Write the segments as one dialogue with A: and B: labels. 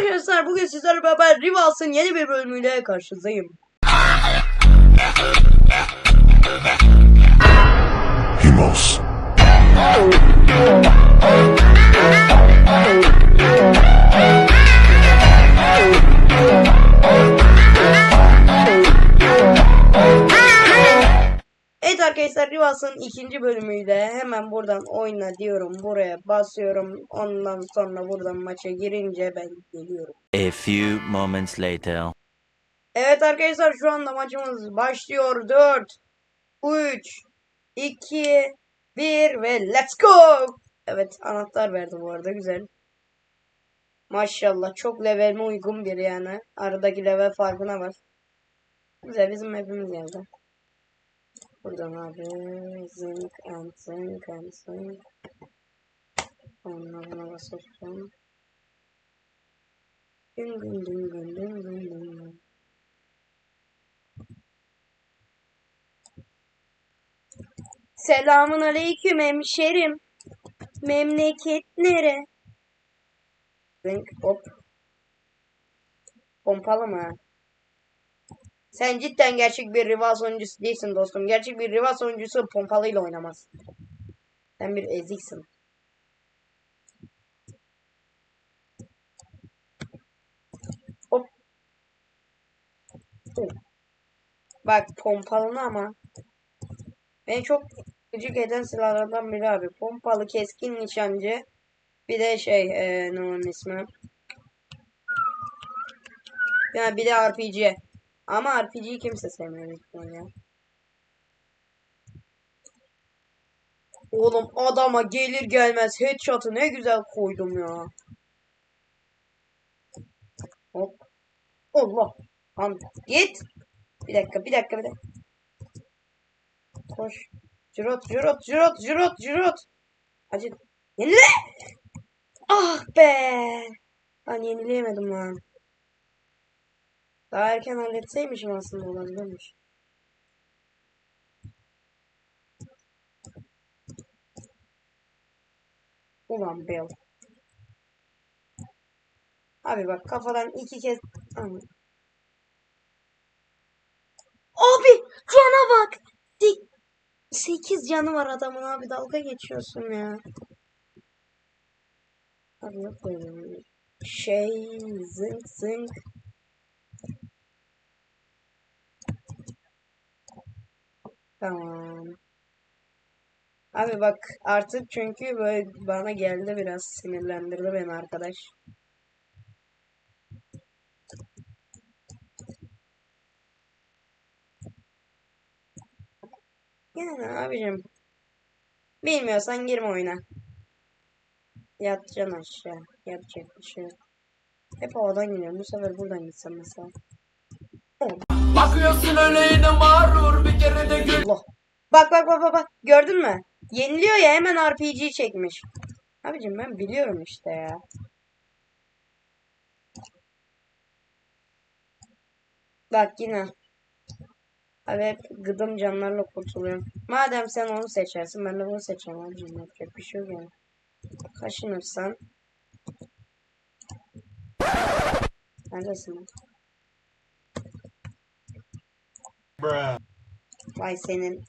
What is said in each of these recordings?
A: Arkadaşlar bugün sizlerle beraber Rivals'ın yeni bir bölümüyle karşınızdayım.
B: Himos.
A: Arkadaşlar Rivals'ın ikinci bölümüyle hemen buradan oyna diyorum. Buraya basıyorum. Ondan sonra buradan maça girince ben geliyorum.
C: A few moments later.
A: Evet arkadaşlar şu anda maçımız başlıyor. 4, 3, 2, 1 ve let's go. Evet anahtar verdi bu arada güzel. Maşallah çok levelime uygun bir yani. Aradaki level farkına var. Güzel bizim hepimiz geldi. Buradan abi zinc and zinc and zinc. Onunla buna basacağım. Dın dın dın dın dın dın dın. Selamun aleyküm hemşerim. Memleket nere? Zınk hop. Pompalı mı? Sen cidden gerçek bir rival oyuncusu değilsin dostum. Gerçek bir rival oyuncusu pompalıyla oynamaz. Sen bir eziksin. Hop. Bak pompalı ama Beni çok gıcık eden silahlardan biri abi. Pompalı keskin nişancı. Bir de şey ee, ne onun ismi. Yani bir de RPG. Ama RPG'yi kimse sevmiyor ihtimalle ya. Oğlum adama gelir gelmez headshot'ı ne güzel koydum ya. Hop. Allah. Lan git. Bir dakika bir dakika bir dakika. Koş. Jirot, jirot, jirot, jirot, jirot. Acı. Yenile! Ah be! Ben yenileyemedim lan. Daha erken halletseymişim aslında olabilirmiş. Ulan Bell. Abi bak kafadan iki kez... Abi cana bak. Dik 8 canı var adamın abi dalga geçiyorsun ya. Abi yok böyle şey zınk zınk. Tamam. Abi bak artık çünkü böyle bana geldi biraz sinirlendirdi beni arkadaş. Yani abicim. Bilmiyorsan girme oyuna. Yatacaksın aşağı. Yapacak bir şey yok. Hep havadan geliyorum. Bu sefer buradan gitsem mesela.
D: Bakıyorsun öyle yine mağrur bir kere de gül
A: Allah. Bak bak bak bak bak. Gördün mü? Yeniliyor ya hemen RPG çekmiş. Abicim ben biliyorum işte ya. Bak yine. Abi hep gıdım canlarla kurtuluyorum. Madem sen onu seçersin ben de bunu seçeceğim abicim. Yapacak bir şey yok yani. Kaşınırsan. Neredesin? lan? Vay senin.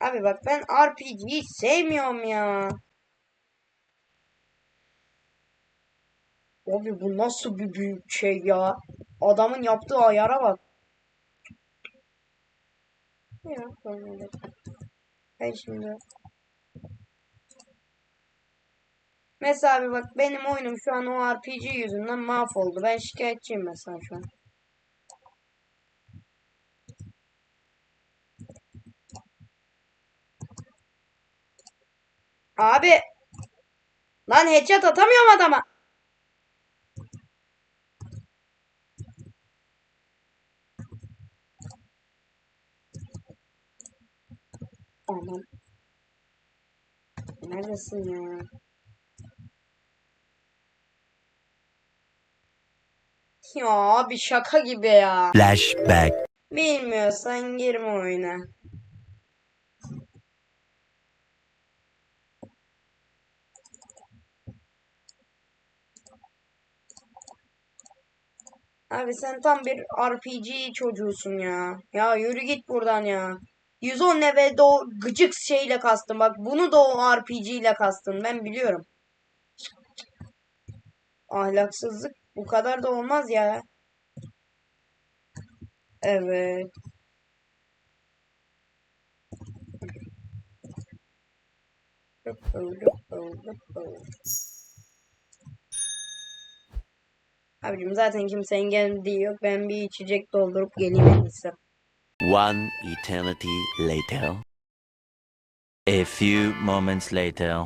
A: Abi bak ben RPG'yi sevmiyorum ya. Abi bu nasıl bir büyük şey ya. Adamın yaptığı ayara bak. Ya. Ben şimdi. Mesela abi bak benim oyunum şu an o RPG yüzünden mahvoldu. Ben şikayetçiyim mesela şu an. Abi. Lan headshot atamıyorum adama. Aman. Neredesin ya? Ya abi şaka gibi ya.
C: Flashback.
A: Bilmiyorsan girme oyuna. Abi sen tam bir RPG çocuğusun ya. Ya yürü git buradan ya. 110 levelde o gıcık şeyle kastın. Bak bunu da o RPG ile kastın. Ben biliyorum. Ahlaksızlık bu kadar da olmaz ya. Evet. Abicim zaten kimsenin geldiği yok. Ben bir içecek doldurup geleyim en iyisi.
C: One eternity later. A few moments later.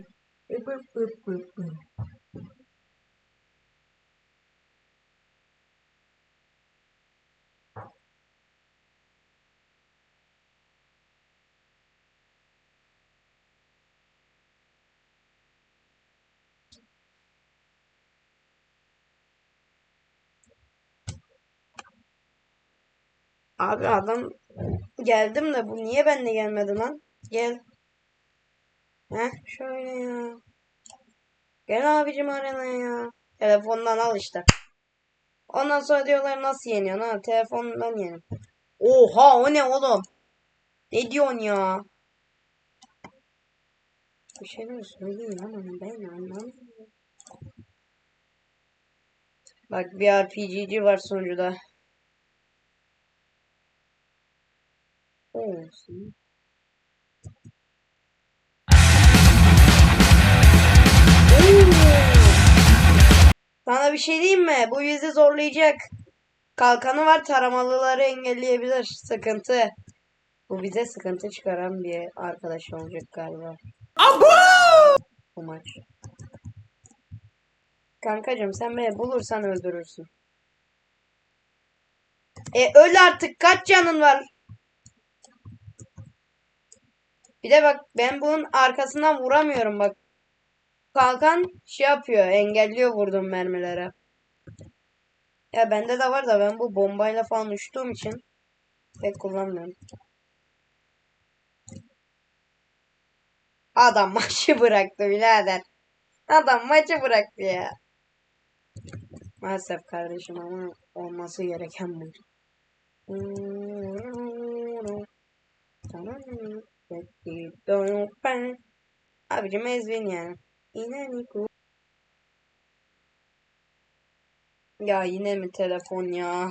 A: Abi adam geldim de bu niye benimle gelmedi lan? Gel. Heh şöyle ya. Gel abicim arenaya ya. Telefondan al işte. Ondan sonra diyorlar nasıl yeniyorsun ha? Telefondan yenin. Oha o ne oğlum? Ne diyorsun ya? Bir şeyler söyleyin ama ben anlamıyorum. Bak bir RPG'ci var sonucuda. Olsun. Sana bir şey diyeyim mi? Bu bizi zorlayacak. Kalkanı var taramalıları engelleyebilir. Sıkıntı. Bu bize sıkıntı çıkaran bir arkadaş olacak galiba. Bu maç. Kankacım sen beni bulursan öldürürsün. E öl artık kaç canın var? Bir de bak ben bunun arkasından vuramıyorum bak. Kalkan şey yapıyor engelliyor vurduğum mermilere. Ya bende de var da ben bu bombayla falan uçtuğum için pek kullanmıyorum. Adam maçı bıraktı birader. Adam maçı bıraktı ya. Maalesef kardeşim ama olması gereken bu. Abicim ezbin yani. İnaniku. Ya yine mi telefon ya?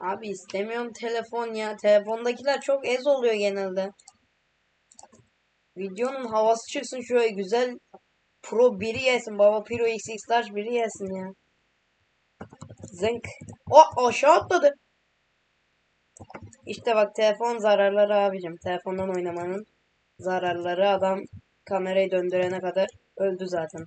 A: Abi istemiyorum telefon ya. Telefondakiler çok ez oluyor genelde. Videonun havası çıksın şöyle güzel Pro biri yesin baba Pro XX Large biri yesin ya. Zınk. O aşağı atladı. İşte bak telefon zararları abicim. Telefondan oynamanın zararları adam kamerayı döndürene kadar öldü zaten.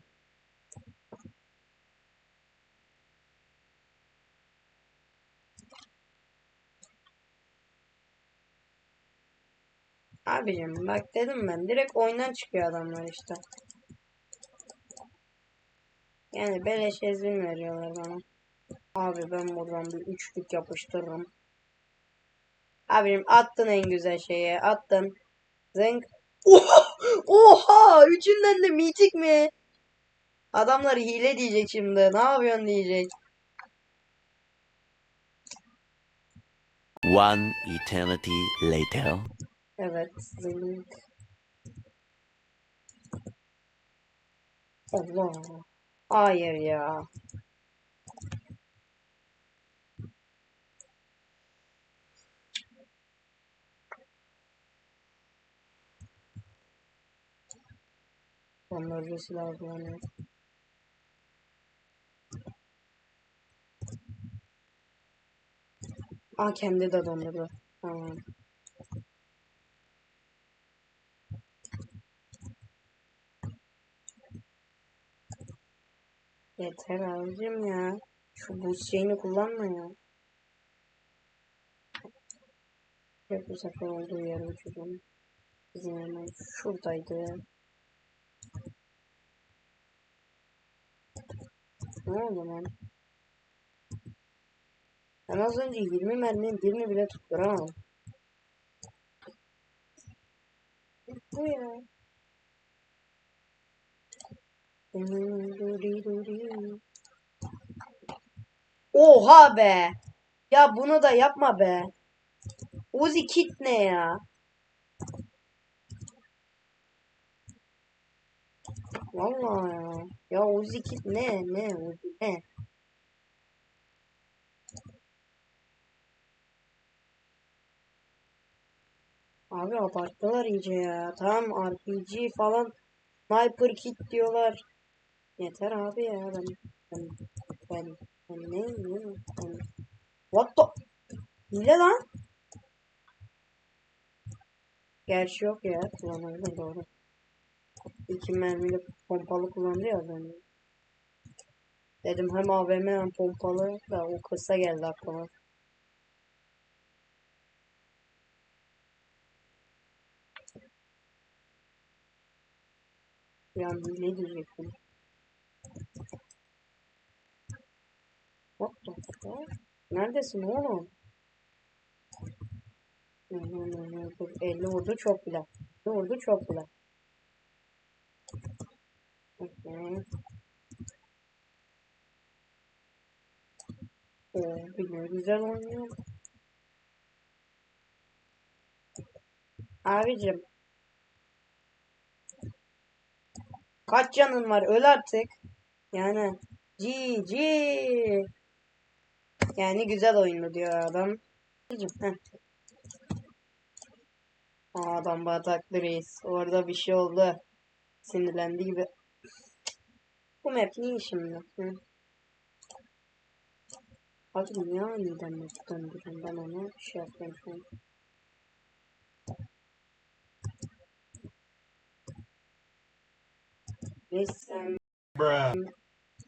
A: Abicim bak dedim ben direkt oyundan çıkıyor adamlar işte. Yani beleş ezbin veriyorlar bana. Abi ben buradan bir üçlük yapıştırırım. Abim attın en güzel şeyi. Attın. Zınk. Oha! Oha! Üçünden de mitik mi? Adamlar hile diyecek şimdi. Ne yapıyorsun diyecek.
C: One eternity later.
A: Evet. Zınk. Allah. Hayır ya. Dondurucu silah kullanıyor. Aa kendi de dondurdu. Tamam. Yeter abicim ya. Şu buz şeyini kullanma ya. Hep bu sefer olduğu yere uçacağım. Bizim hemen şuradaydı. Ne oldu lan? Ben az önce 20 merminin birini bile tutturamadım. Bu ya. Oha be. Ya bunu da yapma be. Uzi kit ne ya? Vallahi ya. Ya Uzi kit ne? Ne Uzi ne? Abi abarttılar iyice ya. Tamam RPG falan Sniper kit diyorlar. Yeter abi ya ben ben ben, ben ne ne ben What the Hile lan Gerçi yok ya kullanıldı doğru İki mermili pompalı kullandı ya az Dedim hem AVM hem pompalı da o kısa geldi aklıma Yani ne diyecektim What the fuck? Neredesin oğlum? Hı hı hı. Dur, 50 vurdu çok bile. 50 vurdu çok bile. Oo, biliyor güzel oynuyor. Abicim. Kaç canın var? Öl artık. Yani. GG. Yani güzel oyundu diyor adam. Abicim, adam bataklı reis. Orada bir şey oldu. Sinirlendi gibi. Bu map niye şimdi? Hı? Hadi niye aniden map döndürün? Ben onu şey yapayım şu an.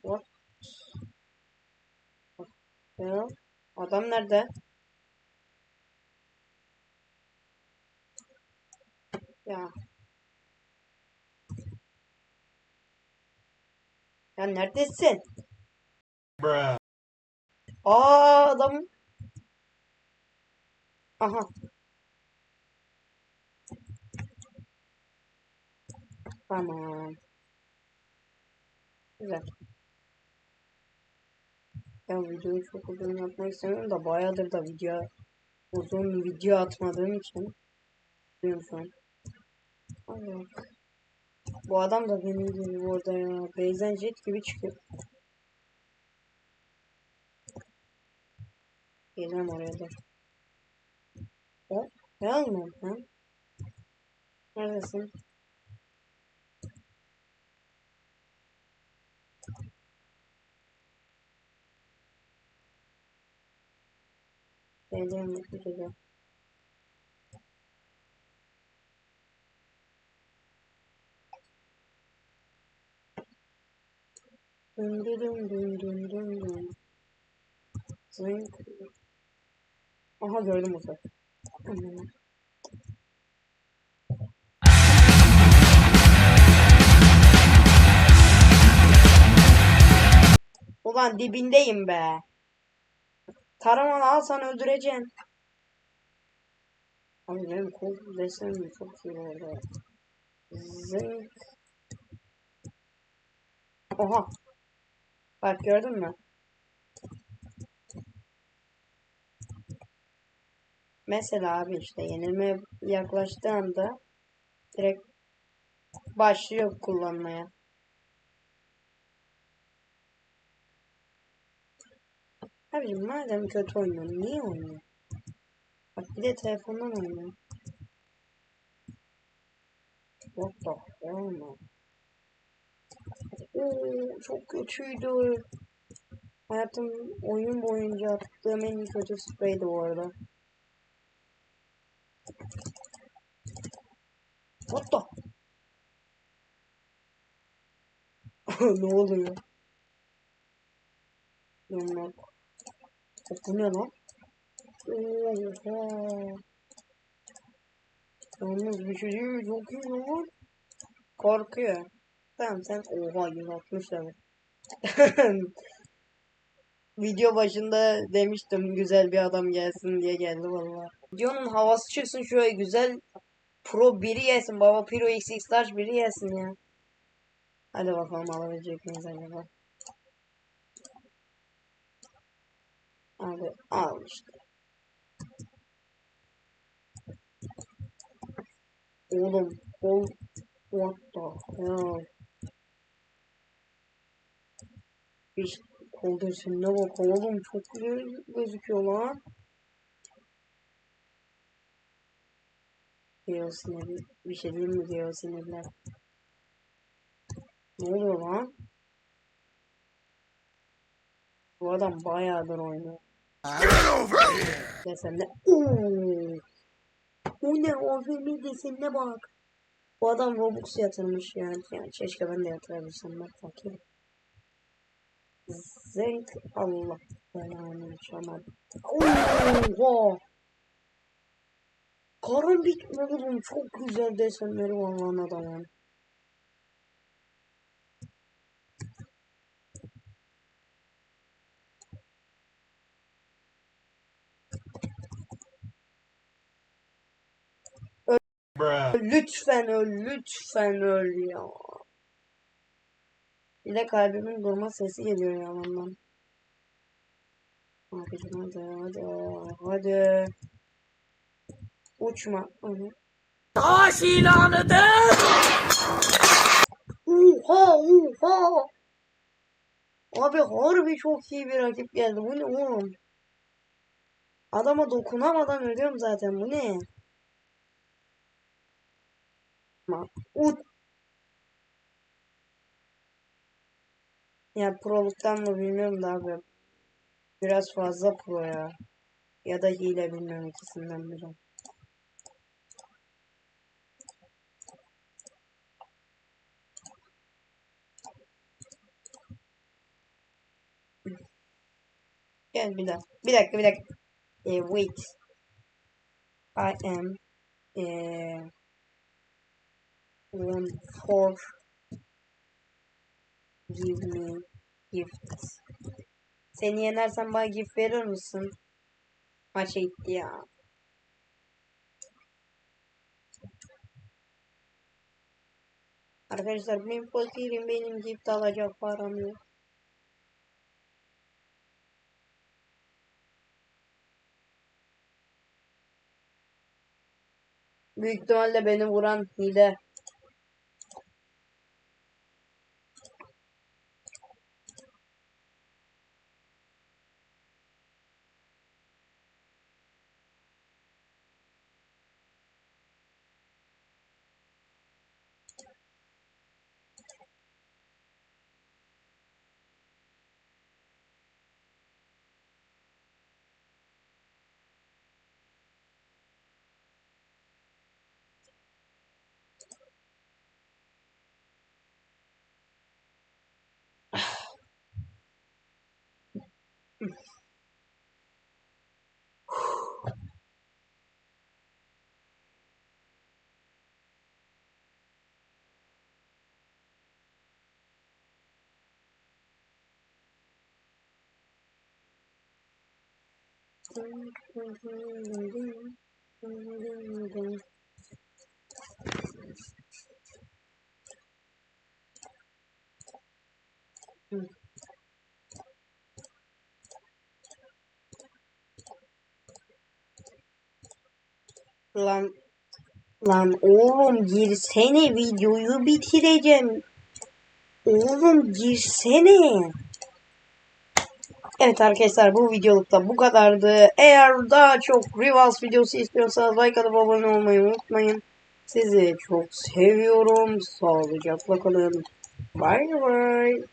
A: What? Ya, adam nerede? Ya. Ya neredesin? Aa adam. Aha. Tamam. Güzel. Ya videoyu çok uzun yapmak istemiyorum da bayağıdır da video uzun video atmadığım için biliyorum şu an. Allah. Bu adam da benim gibi orada ya. Beyzen jet gibi çıkıyor. Geleceğim oraya da. O? Ne almam ha? Neredesin? Geleceğim gideceğim. Dün dün dün dün dün dün. Zınk. Aha gördüm bu sefer. Ulan dibindeyim be. Taramanı alsan öldüreceğim. Abi benim kol desem çok iyi orada. Zınk. Oha. Bak gördün mü? Mesela abi işte yenilmeye yaklaştığı anda direkt başlıyor kullanmaya. Abicim madem kötü oynuyorsun niye oynuyorsun? Bak bir de telefondan oynuyor. What the hell man? Oo, çok kötüydü. Hayatım oyun boyunca attığım en iyi kötü spreydi bu arada. What the? ne oluyor? Yok. Bu ne lan? Oha. Yalnız bir şey değil mi? Çok iyi lan. Korkuyor. Tamam sen oha 160 level. Video başında demiştim güzel bir adam gelsin diye geldi vallahi. Videonun havası çıksın şöyle güzel Pro biri yesin baba Pro XX Large biri yesin ya. Hadi bakalım alabilecek miyiz acaba? Abi al işte. Oğlum kol what the hell? İşte kol desenine bak oğlum çok güzel gözüküyor lan. Geo sinirli. Bir şey diyeyim mi Geo sinirler? Ne oluyor lan? Bu adam bayağıdır oynuyor. Desenle. Ooo. O ne AVM desenine bak. Bu adam Robux yatırmış yani. yani keşke ben de yatırabilsem ben fakir. Zenk Allah belanı çamar. Oha. Karambit oğlum çok güzel desenleri var lan adamın. Lütfen öl, lütfen öl ya. Bir de kalbimin durma sesi geliyor yalandan. Abicim hadi hadi hadi. Uçma.
D: Savaş ilanıdır.
A: Oha oha. Abi harbi çok iyi bir rakip geldi. Bu ne oğlum? Adama dokunamadan ölüyorum zaten. Bu ne? Ma- Ut. Ya proluktan mı bilmiyorum da abi. Biraz fazla pro ya. Ya da hile bilmiyorum ikisinden biri. Gel bir dakika. Bir dakika bir dakika. Eh, wait. I am eh, one for give me gift. Seni yenersem bana gift verir misin? Maça gitti ya. Arkadaşlar ben fakirim benim gift alacak param yok. Büyük ihtimalle beni vuran hile. Mm-hmm. Lan lan oğlum girsene videoyu bitireceğim. Oğlum girsene. Evet arkadaşlar bu videolukta bu kadardı. Eğer daha çok Rivals videosu istiyorsanız like atıp abone olmayı unutmayın. Sizi çok seviyorum. Sağlıcakla kalın. Bye bye.